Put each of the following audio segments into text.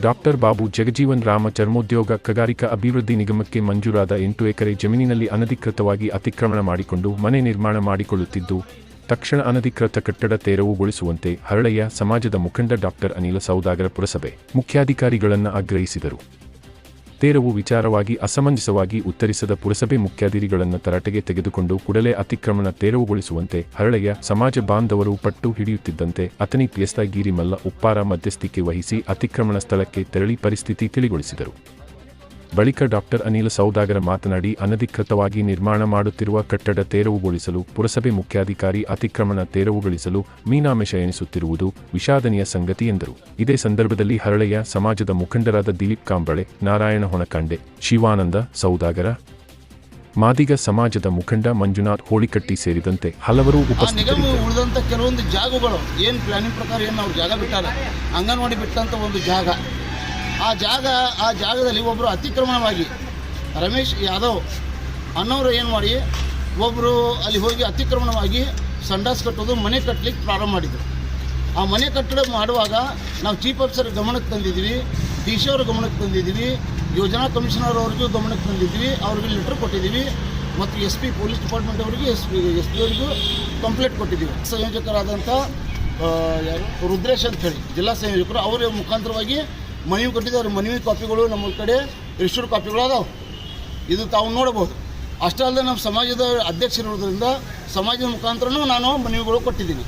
Doctor Babu Jagjivan Ram ಚರ್ಮೋದ್ಯೋಗ ಕಗಾರಿಕಾ ಅಭಿವೃದ್ಧಿ ನಿಗಮಕ್ಕೆ ಮಂಜೂರಾದ ಎಂಟು ಎಕರೆ ಜಮೀನಿನಲ್ಲಿ ಅನಧಿಕೃತವಾಗಿ ಅತಿಕ್ರಮಣ ಮಾಡಿಕೊಂಡು ಮನೆ ನಿರ್ಮಾಣ ಮಾಡಿಕೊಳ್ಳುತ್ತಿದ್ದು, ತಕ್ಷಣ ಅನಧಿಕೃತ ಕಟ್ಟಡ ತೆರವುಗೊಳಿಸುವಂತೆ ಹರಳಯ್ಯ ಸಮಾಜದ ಮುಖಂಡ ಡಾಕ್ಟರ್ ಅನಿಲ ಸೌದಾಗರ ಪುರಸಭೆ ಮುಖ್ಯಾಧಿಕಾರಿಗಳನ್ನು ಆಗ್ರಹಿಸಿದರು. ತೆರವು ವಿಚಾರವಾಗಿ ಅಸಮಂಜಸವಾಗಿ ಉತ್ತರಿಸದ ಪುರಸಭೆ ಮುಖ್ಯಾಧಿರಿಗಳನ್ನು ತರಾಟೆಗೆ ತೆಗೆದುಕೊಂಡು ಕೂಡಲೇ ಅತಿಕ್ರಮಣ ತೇರವುಗೊಳಿಸುವಂತೆ ಹರಳೆಯ ಸಮಾಜ ಬಾಂಧವರು ಪಟ್ಟು ಹಿಡಿಯುತ್ತಿದ್ದಂತೆ ಅತನಿ ಪಿಯಸ್ತಾ ಗಿರಿಮಲ್ಲ ಉಪ್ಪಾರ ಮಧ್ಯಸ್ಥಿಕೆ ವಹಿಸಿ ಅತಿಕ್ರಮಣ ಸ್ಥಳಕ್ಕೆ ತೆರಳಿ ಪರಿಸ್ಥಿತಿ ತಿಳಿಗೊಳಿಸಿದರು. ಬಳಿಕ ಡಾಕ್ಟರ್ ಅನಿಲ ಸೌದಾಗರ ಮಾತನಾಡಿ ಅನಧಿಕೃತವಾಗಿ ನಿರ್ಮಾಣ ಮಾಡುತ್ತಿರುವ ಕಟ್ಟಡ ತೆರವುಗೊಳಿಸಲು ಪುರಸಭೆ ಮುಖ್ಯಾಧಿಕಾರಿ ಅತಿಕ್ರಮಣ ತೆರವುಗೊಳಿಸಲು ಮೀನಾಮೇಶ ಎನಿಸುತ್ತಿರುವುದು ವಿಷಾದನೀಯ ಸಂಗತಿ ಎಂದರು. ಇದೇ ಸಂದರ್ಭದಲ್ಲಿ ಹರಳೆಯ ಸಮಾಜದ ಮುಖಂಡರಾದ ದಿಲೀಪ್ ಕಾಂಬಳೆ ನಾರಾಯಣ ಹೊಣಕಂಡೆ ಶಿವಾನಂದ ಸೌದಾಗರ ಮಾದಿಗ ಸಮಾಜದ ಮುಖಂಡ ಮಂಜುನಾಥ್ ಹೋಳಿಕಟ್ಟಿ ಸೇರಿದಂತೆ ಹಲವರು ಉಳಿದಂತ ಕೆಲವೊಂದು ಜಾಗಗಳು ಏನು ಪ್ಲಾನಿಂಗ್ ಪ್ರಕಾರ ಏನು ಅವ್ರು ಜಾಗ ಬಿಟ್ಟಾರ? ಅಂಗನವಾಡಿ ಬಿಟ್ಟಂತ ಒಂದು ಜಾಗ. ಆ ಜಾಗ, ಆ ಜಾಗದಲ್ಲಿ ಒಬ್ಬರು ಅತಿಕ್ರಮಣವಾಗಿ ರಮೇಶ್ ಯಾದವ್ ಅನ್ನೋರು ಏನು ಮಾಡಿ ಒಬ್ಬರು ಅಲ್ಲಿ ಹೋಗಿ ಅತಿಕ್ರಮಣವಾಗಿ ಸಂಡಾಸ್ ಕಟ್ಟೋದು ಮನೆ ಕಟ್ಟಲಿಕ್ಕೆ ಪ್ರಾರಂಭ ಮಾಡಿದರು. ಆ ಮನೆ ಕಟ್ಟಡ ಮಾಡುವಾಗ ನಾವು ಚೀಫ್ ಆಫೀಸರ್ ಗಮನಕ್ಕೆ ತಂದಿದ್ವಿ, ಡಿ ಸಿ ಅವ್ರ ಗಮನಕ್ಕೆ ತಂದಿದ್ವಿ, ಯೋಜನಾ ಕಮಿಷನರ್ ಅವ್ರಿಗೂ ಗಮನಕ್ಕೆ ತಂದಿದ್ವಿ, ಅವ್ರಿಗೆ ಲೆಟ್ರ್ ಕೊಟ್ಟಿದ್ದೀವಿ ಮತ್ತು ಎಸ್ ಪಿ ಪೊಲೀಸ್ ಡಿಪಾರ್ಟ್ಮೆಂಟ್ ಅವರಿಗೆ, ಎಸ್ ಪಿ ಎಸ್ ಪಿ ಅವರಿಗೂ ಕಂಪ್ಲೇಂಟ್ ಕೊಟ್ಟಿದ್ದೀವಿ. ಸಂಯೋಜಕರಾದಂಥ ಯಾರು? ರುದ್ರೇಶ್ ಅಂತ ಹೇಳಿ ಜಿಲ್ಲಾ ಸಂಯೋಜಕರು, ಅವರ ಮುಖಾಂತರವಾಗಿ ಮನವಿ ಕೊಟ್ಟಿದ್ದಾರೆ. ಮನವಿ ಕಾಪಿಗಳು ನಮ್ಮ ಕಡೆ ರಿಜಿಸ್ಟರ್ ಕಾಪಿಗಳು ಅದಾವೆ. ಇದು ತಾವು ನೋಡಬಹುದು. ಅಷ್ಟೇ ಅಲ್ಲದೆ ನಮ್ಮ ಸಮಾಜದ ಅಧ್ಯಕ್ಷರಿರೋದ್ರಿಂದ ಸಮಾಜದ ಮುಖಾಂತರನೂ ನಾನು ಮನವಿಗಳು ಕೊಟ್ಟಿದ್ದೀನಿ.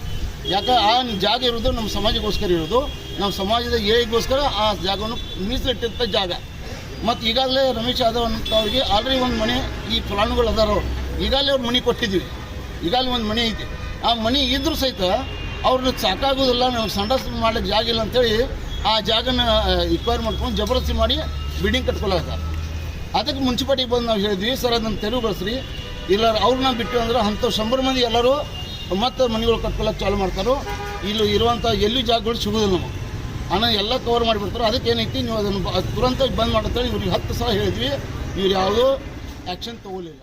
ಯಾಕೆ ಆ ಜಾಗ ಇರೋದು ನಮ್ಮ ಸಮಾಜಕ್ಕೋಸ್ಕರ ಇರೋದು ನಮ್ಮ ಸಮಾಜದ ಏಳಿಗೋಸ್ಕರ ಆ ಜಾಗವನ್ನು ಮೀಸಲಿಟ್ಟಿರ್ತ ಜಾಗ. ಮತ್ತು ಈಗಾಗಲೇ ರಮೇಶ್ ಯಾದವ್ ಅಂತವ್ರಿಗೆ ಆಲ್ರೆಡಿ ಒಂದು ಮನೆ ಈ ಫಲಾನುಗಳು ಅದಾರ ಈಗಾಗಲೇ ಅವ್ರು ಮನೆ ಕೊಟ್ಟಿದ್ದೀವಿ. ಈಗಾಗಲೇ ಒಂದು ಮನೆ ಐತಿ. ಆ ಮನೆ ಇದ್ರೂ ಸಹಿತ ಅವ್ರನ್ನ ಸಾಕಾಗೋದಿಲ್ಲ, ನಾವು ಸಂಡಸ್ ಮಾಡ್ಲಿಕ್ಕೆ ಜಾಗ ಇಲ್ಲ ಅಂತೇಳಿ ಆ ಜಾಗನ ಇಕ್ವೈರ್ ಮಾಡ್ಕೊಂಡು ಜಬರ್ದಸ್ತಿ ಮಾಡಿ ಬಿಲ್ಡಿಂಗ್ ಸರ್ ಅದಕ್ಕೆ ಮುನ್ಸಿಪಾಲ್ಟಿಗೆ ಬಂದು ನಾವು ಹೇಳಿದ್ವಿ, ಸರ್, ಅದನ್ನು ತೆರವುಗೊಳಿಸ್ರಿ ಇಲ್ಲ, ಅವ್ರನ್ನ ಬಿಟ್ಟು ಅಂದ್ರೆ ಅಂಥವು ಶಂಬರ್ ಮಂದಿ ಎಲ್ಲರೂ ಮತ್ತೆ ಮನೆಗಳು ಕಟ್ಕೊಳ್ಳೋಕೆ ಚಾಲು ಮಾಡ್ತಾರೋ, ಇಲ್ಲಿ ಇರುವಂಥ ಎಲ್ಲಿ ಜಾಗಗಳು ಸಿಗೋದಿಲ್ಲ ನಮಗೆ. ಹಣ ಎಲ್ಲ ಕವರ್ ಮಾಡಿಬಿಡ್ತಾರೆ, ಅದಕ್ಕೆ ಏನೈತಿ, ನೀವು ಅದನ್ನು ತುರಂತ ಬಂದ್ ಮಾಡುತ್ತೆ ಇವ್ರಿಗೆ ಹತ್ತು ಸಲ ಹೇಳಿದ್ವಿ. ಇವ್ರು ಯಾವುದೂ ಆ್ಯಕ್ಷನ್ ತೊಗೊಲಿಲ್ಲ